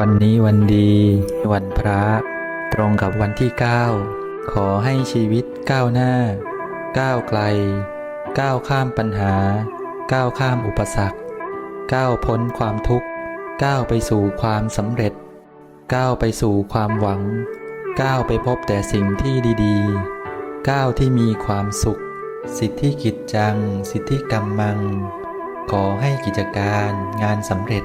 วันนี้วันดี วันพระ ตรงกับวันที่ 9 ขอให้ชีวิตก้าวหน้า ก้าวไกล ก้าวข้ามปัญหา ก้าวข้ามอุปสรรค ก้าวพ้นความทุกข์ ก้าวไปสู่ความสำเร็จ ก้าวไปสู่ความหวัง ก้าวไปพบแต่สิ่งที่ดีๆ ก้าวที่มีความสุข สิทธิกิจจัง สิทธิกรรมมัง ขอให้กิจการงานสำเร็จ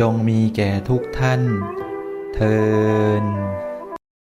จงมีแก่ทุกท่าน เทิน